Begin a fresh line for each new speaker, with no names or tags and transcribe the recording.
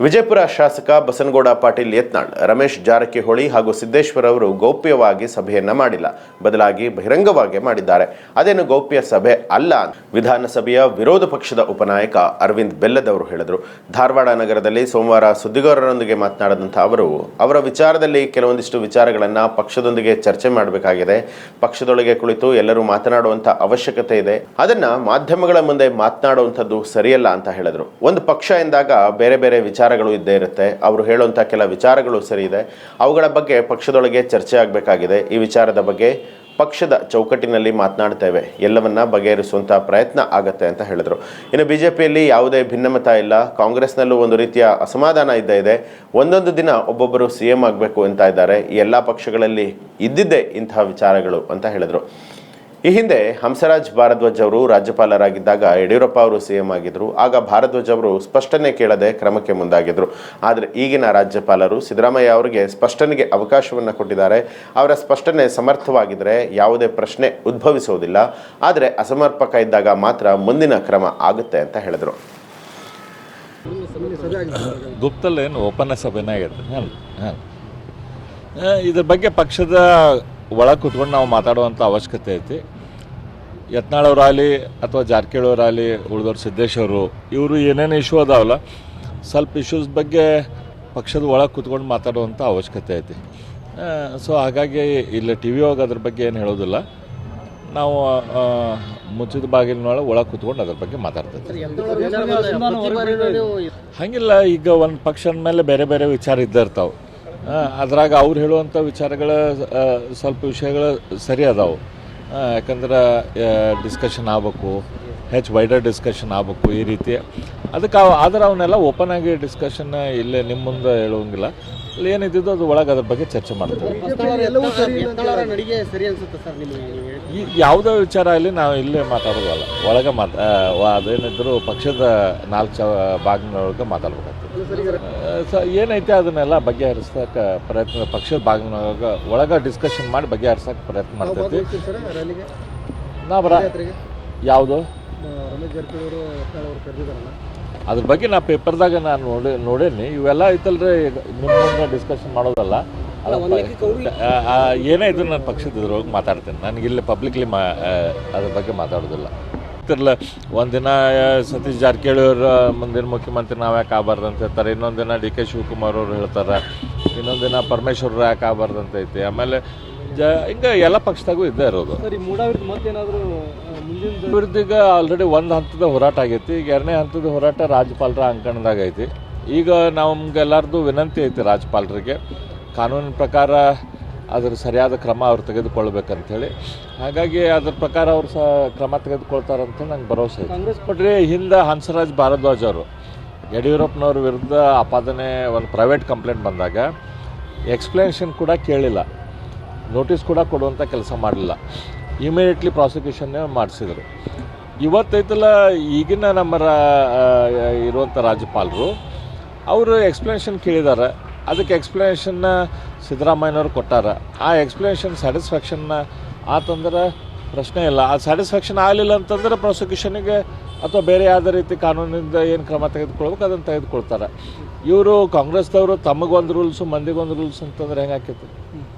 ವಿಜಯಪುರ ಶಾಸಕ ಬಸನಗೌಡ ಪಾಟೀಲ್ ಯತ್ನಾಳ್, ರಮೇಶ್ ಜಾರಕಿಹೊಳಿ ಹಾಗೂ ಸಿದ್ದೇಶ್ವರ್ ಅವರು ಗೌಪ್ಯವಾಗಿ ಸಭೆಯನ್ನ ಮಾಡಿಲ್ಲ. ಬದಲಾಗಿ ಬಹಿರಂಗವಾಗಿ ಮಾಡಿದ್ದಾರೆ. ಅದೇನು ಗೌಪ್ಯ ಸಭೆ ಅಲ್ಲ ವಿಧಾನಸಭೆಯ ವಿರೋಧ ಪಕ್ಷದ ಉಪನಾಯಕ ಅರವಿಂದ್ ಬೆಲ್ಲದವರು ಹೇಳಿದರು. ಧಾರವಾಡ ನಗರದಲ್ಲಿ ಸೋಮವಾರ ಸುದ್ದಿಗಾರರೊಂದಿಗೆ ಮಾತನಾಡಿದಂಥ ಅವರು, ಅವರ ವಿಚಾರದಲ್ಲಿ ಕೆಲವೊಂದಿಷ್ಟು ವಿಚಾರಗಳನ್ನು ಪಕ್ಷದೊಂದಿಗೆ ಚರ್ಚೆ ಮಾಡಬೇಕಾಗಿದೆ. ಪಕ್ಷದೊಳಗೆ ಕುಳಿತು ಎಲ್ಲರೂ ಮಾತನಾಡುವಂಥ ಅವಶ್ಯಕತೆ ಇದೆ. ಅದನ್ನ ಮಾಧ್ಯಮಗಳ ಮುಂದೆ ಮಾತನಾಡುವಂಥದ್ದು ಸರಿಯಲ್ಲ ಅಂತ ಹೇಳಿದ್ರು. ಒಂದು ಪಕ್ಷ ಎಂದಾಗ ಬೇರೆ ಬೇರೆ ವಿಚಾರಗಳು ಇದ್ದೇ ಇರುತ್ತೆ. ಅವರು ಹೇಳುವಂಥ ಕೆಲ ವಿಚಾರಗಳು ಸರಿ ಇದೆ. ಅವುಗಳ ಬಗ್ಗೆ ಪಕ್ಷದೊಳಗೆ ಚರ್ಚೆ ಆಗಬೇಕಾಗಿದೆ. ಈ ವಿಚಾರದ ಬಗ್ಗೆ ಪಕ್ಷದ ಚೌಕಟ್ಟಿನಲ್ಲಿ ಮಾತನಾಡ್ತೇವೆ. ಎಲ್ಲವನ್ನ ಬಗೆಹರಿಸುವಂಥ ಪ್ರಯತ್ನ ಆಗತ್ತೆ ಅಂತ ಹೇಳಿದರು. ಇನ್ನು ಬಿ ಜೆ ಪಿಯಲ್ಲಿ ಯಾವುದೇ ಭಿನ್ನಮತ ಇಲ್ಲ. ಕಾಂಗ್ರೆಸ್ನಲ್ಲೂ ಒಂದು ರೀತಿಯ ಅಸಮಾಧಾನ ಇದ್ದೇ ಇದೆ. ಒಂದೊಂದು ದಿನ ಒಬ್ಬೊಬ್ಬರು ಸಿ ಎಂ ಆಗಬೇಕು ಅಂತ ಇದ್ದಾರೆ. ಈ ಎಲ್ಲ ಪಕ್ಷಗಳಲ್ಲಿ ಇದ್ದಿದ್ದೇ ಇಂತಹ ವಿಚಾರಗಳು ಅಂತ ಹೇಳಿದರು. ಈ ಹಿಂದೆ ಹಂಸರಾಜ್ ಭಾರದ್ವಾಜ್ ಅವರು ರಾಜ್ಯಪಾಲರಾಗಿದ್ದಾಗ ಯಡಿಯೂರಪ್ಪ ಅವರು ಸಿಎಂ ಆಗಿದ್ರು. ಆಗ ಭಾರದ್ವಾಜ್ ಅವರು ಸ್ಪಷ್ಟನೆ ಕೇಳದೆ ಕ್ರಮಕ್ಕೆ ಮುಂದಾಗಿದ್ರು. ಆದರೆ ಈಗಿನ ರಾಜ್ಯಪಾಲರು ಸಿದ್ದರಾಮಯ್ಯ ಅವರಿಗೆ ಸ್ಪಷ್ಟನೆಗೆ ಅವಕಾಶವನ್ನು ಕೊಟ್ಟಿದ್ದಾರೆ. ಅವರ ಸ್ಪಷ್ಟನೆ ಸಮರ್ಥವಾಗಿದ್ದರೆ ಯಾವುದೇ ಪ್ರಶ್ನೆ ಉದ್ಭವಿಸುವುದಿಲ್ಲ ಆದರೆ ಅಸಮರ್ಪಕ ಇದ್ದಾಗ ಮಾತ್ರ ಮುಂದಿನ ಕ್ರಮ ಆಗುತ್ತೆ ಅಂತ ಹೇಳಿದರು.
ಗುಪ್ತಲ್ಲೇನು ಓಪನ್ ಇದ್ರ ಬಗ್ಗೆ ಪಕ್ಷದ ಒಳಗೆ ಕುತ್ಕೊಂಡು ನಾವು ಮಾತಾಡುವಂಥ ಅವಶ್ಯಕತೆ ಐತಿ. ಯತ್ನಾಳವರಾಗಲಿ ಅಥವಾ ಜಾರಕಿಹೊಳಿಯವರಾಗಲಿ, ಉಳಿದವ್ರು ಸಿದ್ದೇಶ್ವರು ಇವರು ಏನೇನು ಇಶ್ಯೂ ಅದಾವಲ್ಲ, ಸ್ವಲ್ಪ ಇಶ್ಯೂಸ್ ಬಗ್ಗೆ ಪಕ್ಷದ ಒಳಗೆ ಕೂತ್ಕೊಂಡು ಮಾತಾಡುವಂಥ ಅವಶ್ಯಕತೆ ಐತಿ. ಸೊ ಹಾಗಾಗಿ ಇಲ್ಲಿ ಟಿ ವಿ ಒಳಗೆ ಅದ್ರ ಬಗ್ಗೆ ಏನು ಹೇಳೋದಿಲ್ಲ. ನಾವು ಮುಚ್ಚಿದ ಬಾಗಿಲಿನೊಳಗೆ ಒಳಗೆ ಕೂತ್ಕೊಂಡು ಅದ್ರ ಬಗ್ಗೆ ಮಾತಾಡ್ತೈತಿ ಹಂಗಿಲ್ಲ, ಈಗ ಒಂದು ಪಕ್ಷದ ಮೇಲೆ ಬೇರೆ ಬೇರೆ ವಿಚಾರ ಇದ್ದಿರ್ತಾವೆ ಅದ್ರಾಗ ಅವ್ರು ಹೇಳುವಂಥ ವಿಚಾರಗಳ ಸ್ವಲ್ಪ ವಿಷಯಗಳು ಸರಿ ಅದಾವೆ. ಯಾಕಂದ್ರೆ ಡಿಸ್ಕಷನ್ ಆಗ್ಬೇಕು. ಹೆಚ್ಚು ವೈಡರ್ ಡಿಸ್ಕಷನ್ ಆಗ್ಬೇಕು ಈ ರೀತಿ. ಅದಕ್ಕೆ ಆದ್ರೆ ಅವನ್ನೆಲ್ಲ ಓಪನ್ ಆಗಿ ಡಿಸ್ಕಷನ್ ಇಲ್ಲೇ ನಿಮ್ಮ ಮುಂದೆ ಹೇಳುವಂಗಿಲ್ಲ. ಅಲ್ಲಿ ಏನಿದ್ದು ಅದು ಒಳಗೆ ಅದ್ರ ಬಗ್ಗೆ ಚರ್ಚೆ ಮಾಡ್ತೀವಿ. ಯಾವುದೇ ವಿಚಾರ ಇಲ್ಲಿ ನಾವು ಇಲ್ಲೇ ಮಾತಾಡೋದಲ್ಲ ಒಳಗೆ ಮಾತಾ ಅದೇನಿದ್ರು ಪಕ್ಷದ ನಾಲ್ಕು ಚ ಭಾಗಗಳೊಳಗೆ ಮಾತಾಡ್ಬೇಕಾಗ್ತದೆ. ಸ ಏನೈತೆ ಅದನ್ನೆಲ್ಲ ಬಗೆಹರಿಸಕ್ಕೆ ಪ್ರಯತ್ನ ಪಕ್ಷದ ಭಾಗಗಳೊಳಗೆ ಒಳಗೆ ಡಿಸ್ಕಷನ್ ಮಾಡಿ ಬಗೆಹರಿಸಕ್ಕೆ ಪ್ರಯತ್ನ ಮಾಡ್ತೈತಿ.
ಸರ್ ರ್ಯಾಲಿಗೆ.
ನಾ ಬರ ಯಾವುದು?
ರಮೇಶ್ ಜಾರಕಿಹೊಳಿ ಅವರು ಕರೆದಿದ್ದಾರಲ್ಲ.
ಅದ್ರ ಬಗ್ಗೆ ನಾ ಪೇಪರ್ದಾಗ ನಾನು ನೋಡಿ ನೋಡೇನಿ. ಇವೆಲ್ಲ ಐತಲ್ರಿ ನಿಮ್ಮ ಮುಂದೆ ಡಿಸ್ಕಷನ್ ಮಾಡೋದಲ್ಲ. ಏನೇ ಇದ್ರು ನಾನು ಪಕ್ಷದ ಇದ್ರೊಳಗೆ ಮಾತಾಡ್ತೇನೆ. ನನಗೆ ಇಲ್ಲಿ ಪಬ್ಲಿಕ್ಲಿ ಮಾ ಅದ್ರ ಬಗ್ಗೆ ಮಾತಾಡೋದಿಲ್ಲ. ಗೊತ್ತಿರಲ್ಲ ಒಂದಿನ ಸತೀಶ್ ಜಾರಕಿಹೊಳಿ ಅವ್ರ ಮುಂದಿನ ಮುಖ್ಯಮಂತ್ರಿ ನಾವು ಯಾಕೆ ಆಗಬಾರ್ದು ಅಂತ ಹೇಳ್ತಾರೆ. ಇನ್ನೊಂದು ದಿನ ಡಿ ಕೆ ಶಿವಕುಮಾರ್ ಅವರು ಹೇಳ್ತಾರೆ. ಇನ್ನೊಂದು ದಿನ ಪರಮೇಶ್ವರ್ ಯಾಕೆ ಆಗಬಾರ್ದು ಅಂತ ಐತಿ. ಆಮೇಲೆ ಜ ಹಿಂಗೆ ಎಲ್ಲ ಪಕ್ಷದಾಗೂ ಇದ್ದೇ ಇರೋದು. ಅಭಿವೃದ್ಧಿಗ ಆಲ್ರೆಡಿ ಒಂದು ಹಂತದ ಹೋರಾಟ ಆಗೈತಿ ಈಗ ಎರಡನೇ ಹಂತದ ಹೋರಾಟ ರಾಜ್ಯಪಾಲರ ಅಂಕಣದಾಗ ಐತಿ. ಈಗ ನಮ್ಗೆಲ್ಲರದು ವಿನಂತಿ ಐತಿ ರಾಜ್ಯಪಾಲರಿಗೆ ಕಾನೂನಿನ ಪ್ರಕಾರ ಅದ್ರ ಸರಿಯಾದ ಕ್ರಮ ಅವ್ರು ತೆಗೆದುಕೊಳ್ಬೇಕಂಥೇಳಿ ಹಾಗಾಗಿ ಅದ್ರ ಪ್ರಕಾರ ಅವ್ರು ಸಹ ಕ್ರಮ ತೆಗೆದುಕೊಳ್ತಾರಂತ ನಂಗೆ ಭರವಸೆ ಐತಿ.
ಕಾಂಗ್ರೆಸ್
ಪಟ್ರಿ ಹಿಂದೆ ಹಂಸರಾಜ್ ಭಾರದ್ವಾಜ್ ಅವರು ಯಡಿಯೂರಪ್ಪನವ್ರ ವಿರುದ್ಧ ಆಪಾದನೆ ಒಂದು ಪ್ರೈವೇಟ್ ಕಂಪ್ಲೇಂಟ್ ಬಂದಾಗ ಎಕ್ಸ್ಪ್ಲನೇಷನ್ ಕೂಡ ಕೇಳಿಲ್ಲ. ನೋಟಿಸ್ ಕೂಡ ಕೊಡುವಂಥ ಕೆಲಸ ಮಾಡಲಿಲ್ಲ ಇಮಿಡಿಯೇಟ್ಲಿ ಪ್ರಾಸಿಕ್ಯೂಷನ್ನೇ ಮಾಡಿಸಿದರು. ಇವತ್ತೈತಲ್ಲ ಈಗಿನ ನಮ್ಮ ರಾ- ಇರುವಂಥ ರಾಜ್ಯಪಾಲರು, ಅವರು ಎಕ್ಸ್ಪ್ಲನೇಷನ್ ಕೇಳಿದ್ದಾರೆ ಅದಕ್ಕೆ ಎಕ್ಸ್ಪ್ಲನೇಷನ್ನ ಸಿದ್ದರಾಮಯ್ಯನವರು ಕೊಟ್ಟಾರ. ಆ ಎಕ್ಸ್ಪ್ಲನೇಷನ್ ಸ್ಯಾಟಿಸ್ಫ್ಯಾಕ್ಷನ್ನ ಆತಂದ್ರೆ ಪ್ರಶ್ನೆ ಇಲ್ಲ. ಆ ಸ್ಯಾಟಿಸ್ಫ್ಯಾಕ್ಷನ್ ಆಗಲಿಲ್ಲ ಅಂತಂದ್ರೆ ಪ್ರಾಸಿಕ್ಯೂಷನಿಗೆ ಅಥವಾ ಬೇರೆ ಯಾವುದೇ ರೀತಿ ಕಾನೂನಿಂದ ಏನು ಕ್ರಮ ತೆಗೆದುಕೊಳ್ಬೇಕು, ಅದನ್ನು ತೆಗೆದುಕೊಳ್ತಾರೆ. ಇವರು ಕಾಂಗ್ರೆಸ್ದವರು ತಮಗೊಂದು ರೂಲ್ಸು ಮಂದಿಗೊಂದು ರೂಲ್ಸ್ ಅಂತಂದ್ರೆ ಹೆಂಗೆ
ನಿನ್ನೆ